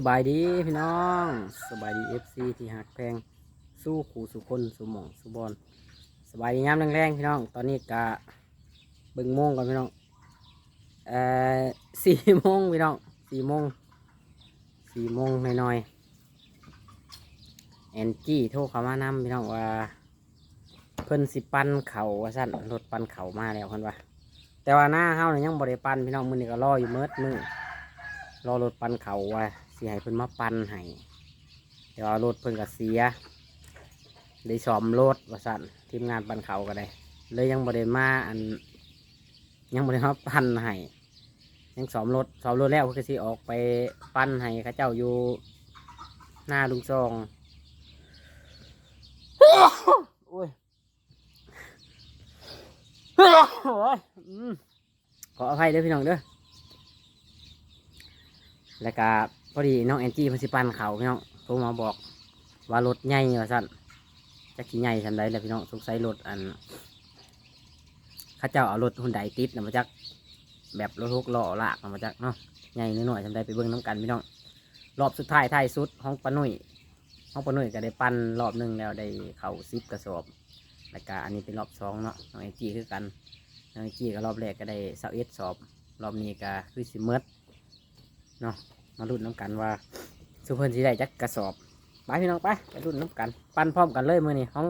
สบายดีพี่น้องสบายดีเอฟซีที่หักแพงสู้ขู่สู่คนสู่หมองสู่บอลสบายดีงามแรงๆพี่น้อง ตอนนี้กะเบิ่งโมงก่อนพี่น้องเอ่อสี่โมงพี่น้องสี่โมงสี่โมงหน่อยๆแอนจี้โทรเข้ามานำพี่น้องว่าเพิ่นสิปันเขาว่าสั่นรถปันเขามาแล้วเพิ่นว่าแต่ว่าหน้าเฮาเนี่ยยังบ่ได้ปันพี่น้องมือนี้ก็รออยู่เมิดมือรอรถปันเขาว่า สิให้เพิ่นมาปันให้แต่ว่ารถเพิ่นก็เสียได้ซ่อมรถว่าสั่นทีมงานปันเขาก็ได้ เลยยังบ่ได้มาอัน ยังบ่ได้มาปันให้ยังซ่อมรถซ่อมรถแล้วเพิ่นก็สิออกไปปันให้เขาเจ้าอยู่หน้าลุงซองโอ้ยโอ้ยอืมขออภัยเด้อพี่น้องเด้อแล้วก็ อดีน้องแอนจี้พันสิปันเขาพี่น้องโทรมาบอกว่ารถใหญ่ว่าสั่นจะขี่ใหญ่สันใดแล้วพี่น้องสงสัยรถอันข้าเจ้าเอารถหุ่นใดติดนะมาจากแบบรถหกล้อลากนะมาจากเนาะใหญ่นิดหน่อยสันใดไปเบิ้งน้ำกันพี่น้องรอบสุดท้ายท้ายสุดห้องปะนุ่ยห้องปะนุ่ยก็ได้ปั้นรอบหนึ่งแล้วได้เข่าซิปกระสอบแล้วก็อันนี้เป็นรอบสองเนาะน้องแอนจี้คือกันน้องแอนจี้ก็รอบแรกก็ได้เสาเอสสอบ รอบนี้ก็คือสิเมิดเนาะ มาลุ้นน้ำกันว่าสุเพิ่นสิได้จักกระสอบไปพี่น้องไปไปลุ้นน้ำกัน ปั้นพร้อมกันเลยมือนี่ของ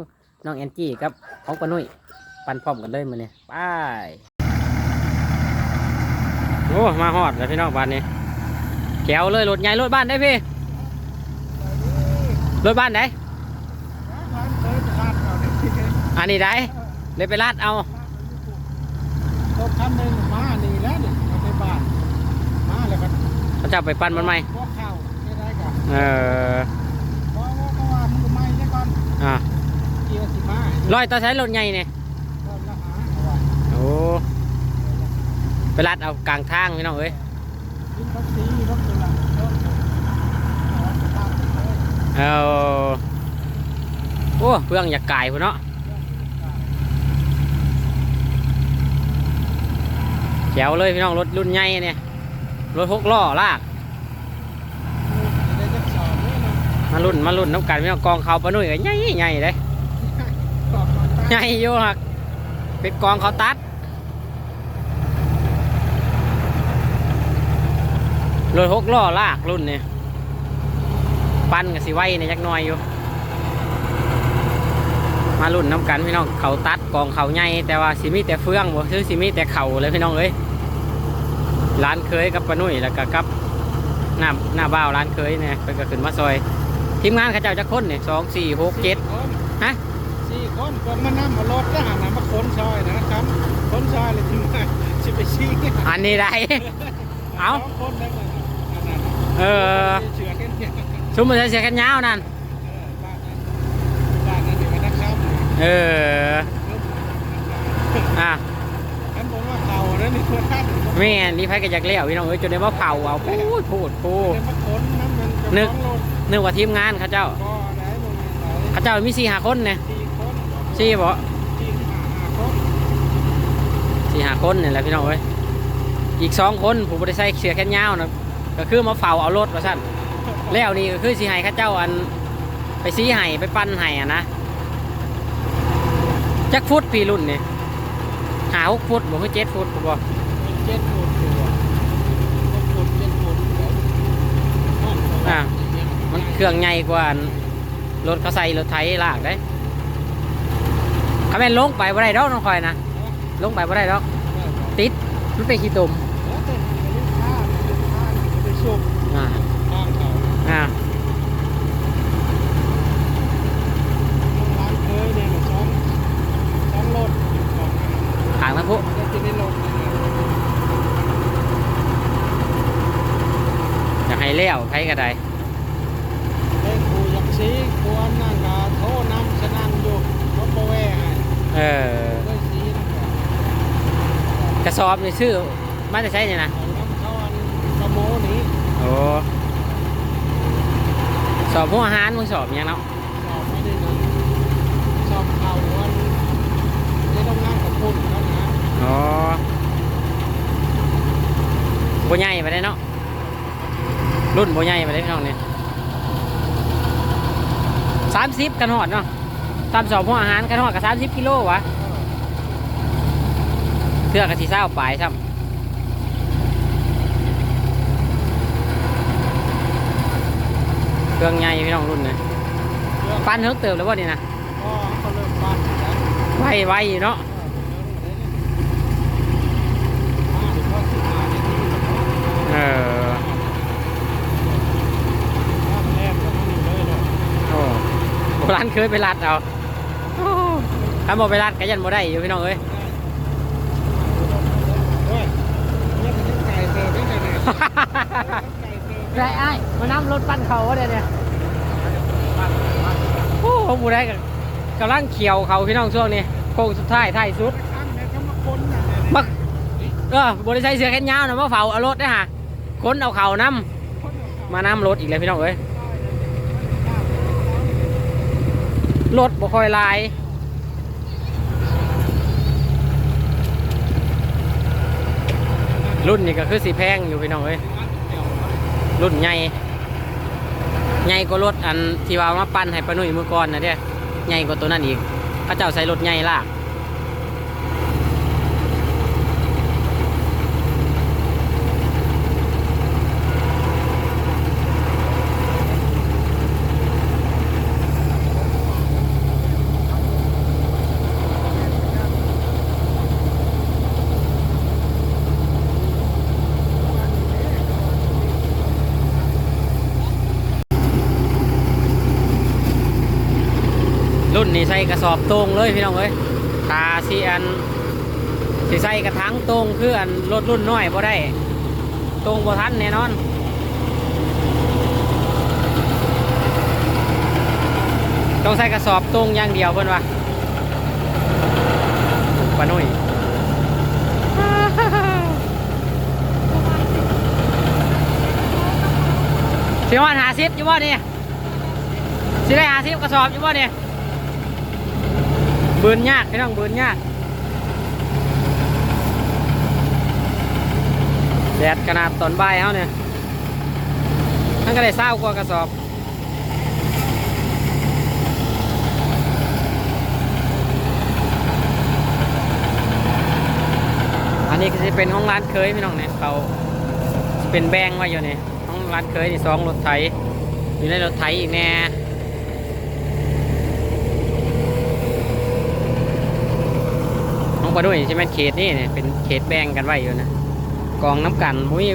น้องแอนจี้กับของปานุ่ยปั้นพร้อมกันเลยมือนี่ไปโอ้มาฮอดแล้วพี่น้องบ้านนี้แถวเลยรถใหญ่รถบ้านได้พี่รถบ้านไหนอันนี้ได้เลยไปลาดเอา รถคันหนึ่งมานี่แล้วนี่มาในบ้านมาแล้วก็ เขาจะเอาไปปั้นมันไหมพวกข้าวไม่ได้กันเออเพราะว่าเพราะว่ามึงไม่ได้ก่อนอะเกียร์สิมาลอยตาใช้รถใหญ่เนี่ยก็ละหาเอาไว้โอ้ไปลาดเอากลางทางพี่น้องเอ้ยกินรถสีรถตุลังรถเอาไปตามไปเลยเอาโอ้เพื่องอยากไก่พุ่นเนาะแถวเลยพี่น้องรถรุ่นใหญ่เนี่ย รถหกล้อลากจะได้จักสอบด้วยนะมารุ่นมารุ่นน้ำกันพี่น้องกองเขาปะนุ่ยก็ใหญ่ใหญ่เลยสอบมาใหญ่อยู่หักเป็นกองเขาตัด รถหกล้อลากรุ่นเนี่ยปั้นกับสิไว้เนี่ยจักหน่อยอยู่ มารุ่นน้ำกันพี่น้องเขาตัดกองเขาใหญ่แต่ว่าสิมีแต่เฟืองบ่ซื้อสิมีแต่เขาเลยพี่น้องเอ้ย ร้านเคยกับปานุ่ยแล้วก็กับหน้าหน้าบ้าวร้านเคยเนี่ยเพิ่นก็ขึ้นมาซอย ทีมงานเขาเจ้าจะคนเนี่ยสองสี่หกเจ็ดคนฮะสี่คนคนมานั่งมารถทหารนะมาขนซอยนะครับขนซอยเลยถึงมาสิไปชี้อันนี้ได้เอาสงคนได้เลยอันนั้นเออเฉือนกันเนี่ยชุมมันเสียกันยาวนั่นบ้านนั้นบ้านนั้นอยู่กันนะครับเอออะฉันบอกว่า เขาแล้วนี่คนท่านแม่นนี่ไผก็อยากเลี้ยวพี่น้องเอ้ยจนได้มาเผาเอาพูดพูดพูดเดี๋ยวมาขนน้ำมันจะนึกฟ้องรถนึกว่าทีมงานเขาเจ้า ก็ได้โมเมนต์ไหนเขาเจ้ามีสี่หาคนเนี่ยสี่คนสี่บ่สี่ห้าห้าคนสี่หาคนเนี่ยแหละพี่น้องเอ้ยอีกสองคนผมบ่ได้ใส่เสื้อแขนยาวนะก็คือมาเฝ้าเอารถว่าซั่นแล้วนี่ก็คือสิให้เขาเจ้าอัน ไปซีให้ไปปั้นให้อะนะจักฟุตพี่รุ่นนี่ หาหกฟุตบ่คือเจ็ดฟุตบ่เป็นเจ็ดคนตัวหกคนเจ็ดคนเดี๋ยวห้องเขาอะมันเครื่องใหญ่กว่าอันรถเขาใส่รถไถลากได้เขาแม่นลงไปบ่ได้ดอกน้องคอยนะลงไปบ่ได้ดอกติดมันเป็นขี้ตุ่ม แล้วแต่ลูกค้าลูกค้าไปส่ง อ่า ข้างเขา อ่า ร้านเคยเนี่ยซ้อมซ้อมรถของ ทางนั้นพุ ก็จะได้ลงนะ อยากให้เลี้ยวใครก็ได้เล่นกูอยากซีกูอันนั่นก็โทษน้ำสนั่นอยู่รถโบแวให้เออเลยซีนั่นก็กระสอบนี่ชื่อมาจะใช้เนี่ยนะเอาน้ำเข้าอันกระโมนี้โอ้สอบพวกอาหารมึงสอบหยังเนาะสอบไม่ได้นั่นสอบเข่าอันได้ต้องนั่งกับพุ่นแล้วนะอ๋อบ่ใหญ่ไปได้เนาะ รุ่นโบใหญ่มาเลยพี่น้องเนี่ยสามสิบกันหอดเนาะตามสอบพวกอาหารกันหอดกับสามสิบกิโลวะเพื่อกระสีเศร้าปลายซ้ำเครื่องใหญ่พี่น้องรุ่นเนี่ยเรื่องปั้นเทิงเติมแล้ววะนี่นะพ่อเขาเริ่มปั้นแล้วไวไวอยู่เนาะมาถึงก็สิบห้านาทีเออ ว่าแรกก็มันเลยเลย โอ้โบ ราณเคยไปรัดเอาโอ้ถ้าบอกไปรัดก็ยันบ่ได้อยู่พี่น้องเอ้ยเฮ้ยเนี่ยมันยังไก่เสิร์ฟได้ไงเนี่ยไก่เสิร์ฟไรไอ้ายมานำรถปั้นเขาวะเดี๋ยวเนี่ยโอ้โหบูได้กับกำลังเขียวเขาพี่น้องช่วงนี้โค้งสุดท้ายท้ายสุดข้างเนี่ยเขามาคนอย่างเนี้ยบักเออบริษัทเสือแขนยาวนะมาเฝ้าเอารถได้อฮะคนเอาเขานำมานำรถอีกเลยพี่น้องเอ้ย รถบ่ค่อยลาย รุ่นนี้ก็คือสีแพงอยู่พี่น้องเอ้ยรุ่นใหญ่ใหญ่กว่ารถอันที่ว่ามาปั้นให้ปานุ่ยเมื่อก่อนนะเด้ใหญ่กว่าตัวนั้นอีกพระเจ้าใส่รถใหญ่ลากรุ่ นี้ใส่กระสอบตรงเลยพี่น้องเอ้ยตาสีอันสีใส่กระถางตรงคืออันรถรุ่นน้อยบ่ได้ตรงบ่ทันแน่นอนต้องใส่กระสอบตรงอย่างเดียวเพิ่นว่าปานุ่ยสิวันหาซิปอยู่บ่นี่สิได้หาซิปกระสอบอยู่บ่นี่ เบืนยากพี่น้องเบืนยากแดดขนาดตอนบ่ายเฮาเนี่ยมันก็ได้เศร้ากว่ากระสอบอันนี้ก็จะเป็นห้องร้านเคยพี่น้องเนี่ยเขาเป็นแบงไว้อยู่นี่ห้องร้านเคยนี่สองรถไถอยู่ในรถไถอีกแน่ ห้องปลาด้วยใช่ไหมเขตนี่เนี่ยเป็นเขตแบ่งกันไว้อยู่นะกองน้ำกันบ่มี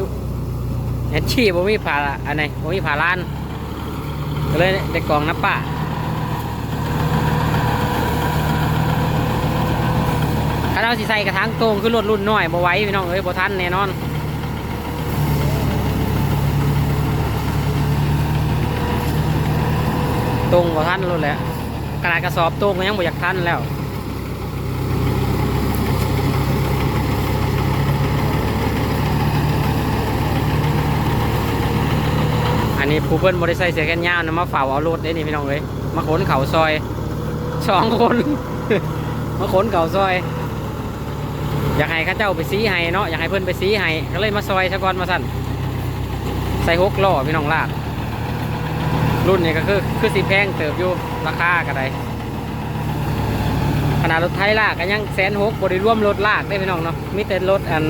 แอชชี่บ่มีผ่าอันไหนบ่มีผ่าล้านก็เลยได้กองน้ำป่าถ้าเราสิใส่กระถางตรงคือรถรุ่นน้อยบ่ไหว้พี่น้องเอ้ยบ่ทันแน่นอนตรงกว่าท่านรุ่นแหล้วขนาดกระสอบตรงก็ยังบ่อยากท่านแล้ว อันนี้ผู้เพิ่นบริใส่เสียแค่ยาวนะมาฝ่าเอารถได้นี่พี่น้องเอ้ยมาขนเขาซอยสองคน มาขนเขาซอย อยากให้ข้าเจ้าไปซีให้เนาะอยากให้เพิ่นไปซีให้ก็เลยมาซอยซะกอนมาสั่นใส่หกล้อพี่น้องลากรุ่นนี้ก็คือคือสีแพงเติบอยู่ราคาก็ได้ขนาดรถไทยลากก็ยังแสนหกบริร่วมรถลากได้พี่น้องเนาะมีแต่รถอัน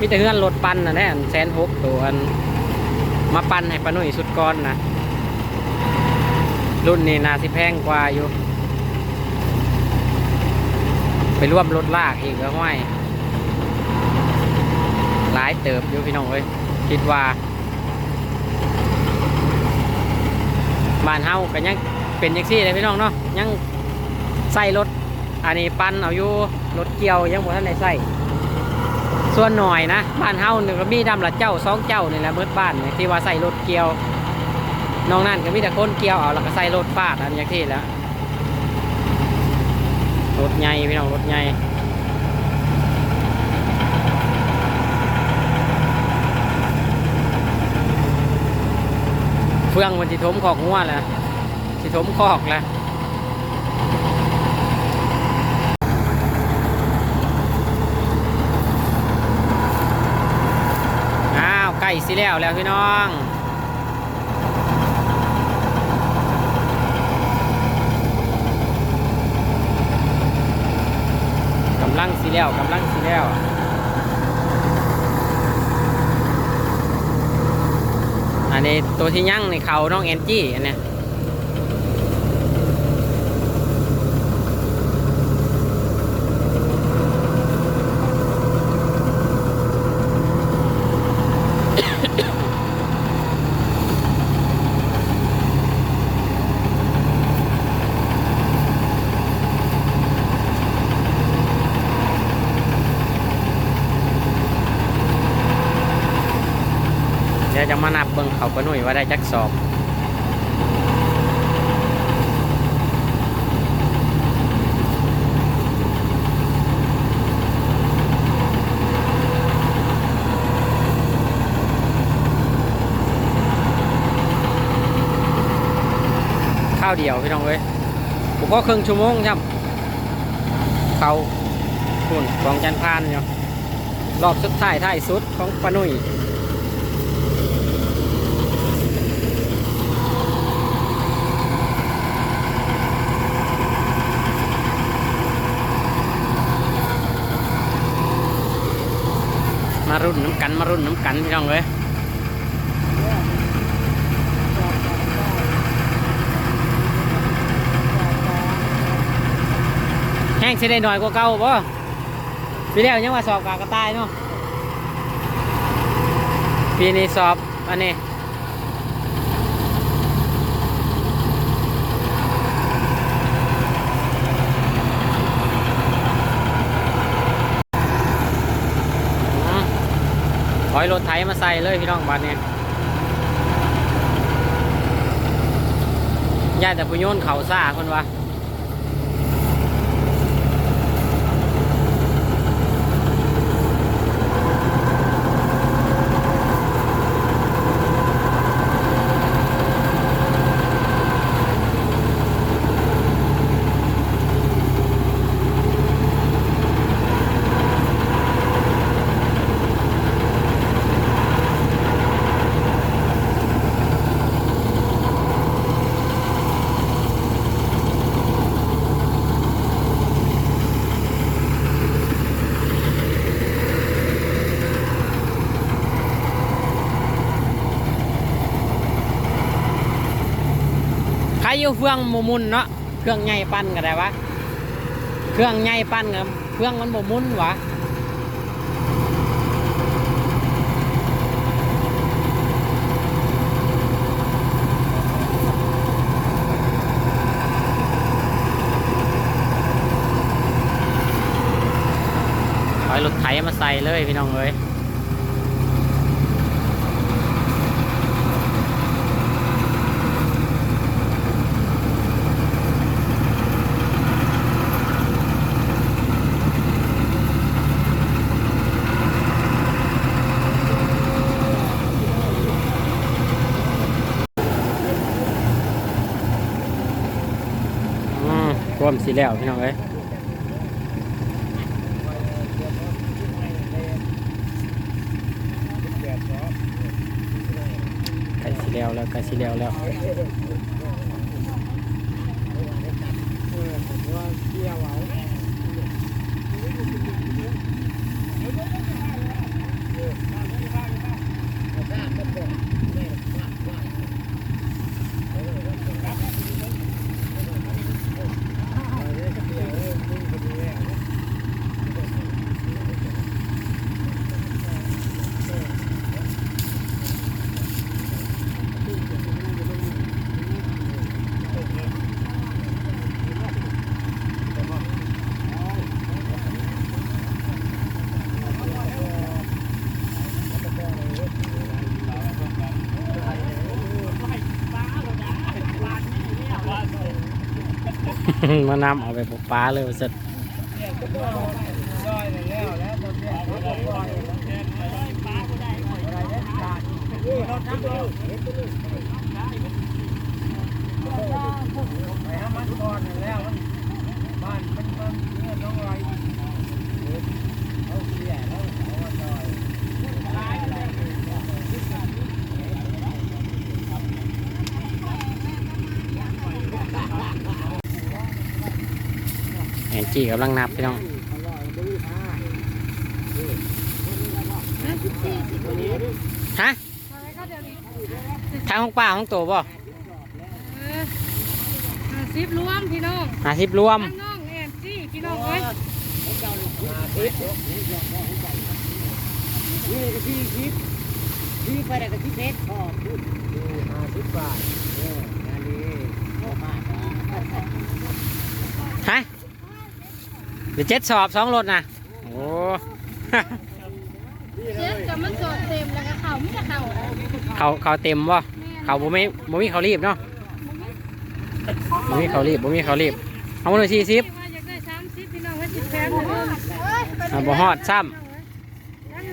มีแต่เฮือนรถปันนะแน่อันแสนหกตัวอัน มาปันให้ปานุ่ยสุดก้อนนะ รุ่นนี้นาสิแพงกว่าอยู่ ไปร่วมรถลากอีกก็ห้อยหลายเติบอยู่พี่น้องเอ้ยคิดว่าบ้านเฮาก็ยังเป็นยังซี่เลยพี่น้องเนาะยังใส่รถอันนี้ปั้นเอาอยู่รถเกี่ยวยังบ่ทันได้ใส่ ส่วนหน่อยนะบ้านเฮาหนี่งก็มีดำละเจ้าสองเจ้านี่แหละเบิดบ้านนี่ที่ว่าใส่รถเกี่ยวนอกนั้นก็มีแต่คนเกี่ยวเอาแล้วก็ใส่รถฟาดอันอย่างที่แล้วรถใหญ่พี่น้องรถใหญ่เฟื่องมันสิถมขอกงัวแหละสิถมคอกแหละ ก่สิแล้วแล้วพี่น้องกำลังสิแล้วกำลังสิแล้วอันนี้ตัวที่ยั่งในเขาน้องเอนจี้อันนี้ ดี๋ยวจะมานับเบิ่งเขาก็หน่ยว่าได้จักสอบข้าวเดียวพี่น้องเอ้ยผมก็ครึ่งชั่วโมงครับเขาหุ่นของจันพานอยู่รอบสุดท้ายท้ายสุดของปานุ่ย รุ่นน้ำกันมารุ่นน้ำกันพี่น้องเว้ยแห้งสิได้หน่อยกว่าเก่าบ่ปีแล้วยังว่าสอบกากระต่ายเนาะปีนี้สอบอันนี้ อยรถไถมาใส่เลยพี่น้องบ้านนี้ย่าแต่พยนเขาซ่าคนวะ รอยู่เฟืองมูมุนเนาะเครื่องใหญ่ปั้นก็ได้วะเครื่องใหญ่ปั้นกับเครื่องมันบ่มุนวะถอยรถไถมาใส่เลยพี่น้องเอ้ย อืมร วมสีแล้วพี่น้องเอ้ยไก่สีแล้วแล้วไก่สีแล้วแล้ว ว่าเที่ยวเอา มานำเอาไปปลูกปลาเลยว่าเสร็จซอยแล้วแล้วตอนนี้รถซอยปลาบ่ได้อะไปหามันก่อนแล้วบ้านมันมันเงื่อน้องไร กี้กำลังนับพี่น้องฮะทางของป้าของโตบ่หาซิบรวมพี่น้องหาซิบรวมพี่น้องเอ้าซิบบามฮะ ดี๋ยวเจ็ดสอบสองรถนะโอ้ เจ็ดกับมันสดเต็มแล้วก็เข่าไม่จะเข่าเขาเขาเต็มบ่เขาบ่ไม่บ่มีเขารีบเนาะบ่มีเขารีบบ่มีเขารีบเอามาหน่อยสี่สิบว่าอยากได้สามสิบพี่น้องไว้สิบแพงเลยอ่าบ่ฮอดซ้ยัง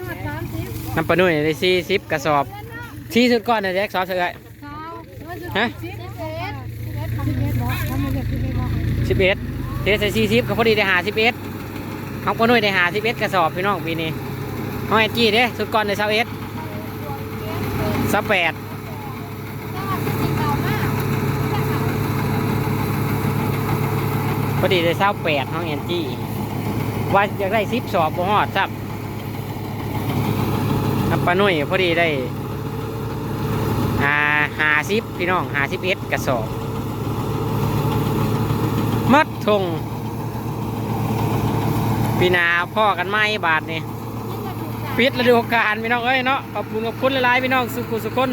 หอดสามสิบำน้ำปลาหนุ่ยได้สี่สิบกระสอบที่สุดก้อนนะแจ็คสอบเท่าไหร่เข่าฮะสิบเอ็ดสิบเอ็ดบอกทำมาแบบสิบเอ็ดบอกสิบเอ็ด เทใส่สี่สิบก็พอดีได้หาสิบเอ็ดของปลานุ่ยได้หาสิบเอ็ดกระสอบพี่น้องปีนี้ของแอนจี้เด้สุดก้อนได้สาเอ็ดสาแปดพอดีได้เศร้าแปดน้องแอนจี้ว่าอยากได้ซิปสอบบ่ฮอดครับน้ำปลาหนุ่ยพอดีได้หาหาซิปพี่น้องหาซิปเอ็ดกระสอบ มัดทงปีนาพ่อกันไหมบาทนี่ปิดฤดูกาลพี่น้องเอ้ยเนาะขอบคุณขอบคุณหลายๆพี่น้องสุขุสุคน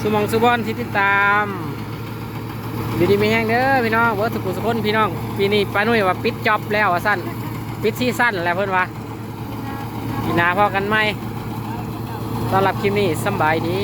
สุมองสุบอลที่ติดตามดีดีมีแห้งเด้อพี่น้องเวิร์ดสุขุสุคนพี่น้องปีนี้ปานุ่ยว่าปิดจ็อบแล้วว่าสั้นปิดซีซั่นแล้วเพื่อนว่าปีนาพ่อกันไหมตอนรับคลิปนี้สบายดี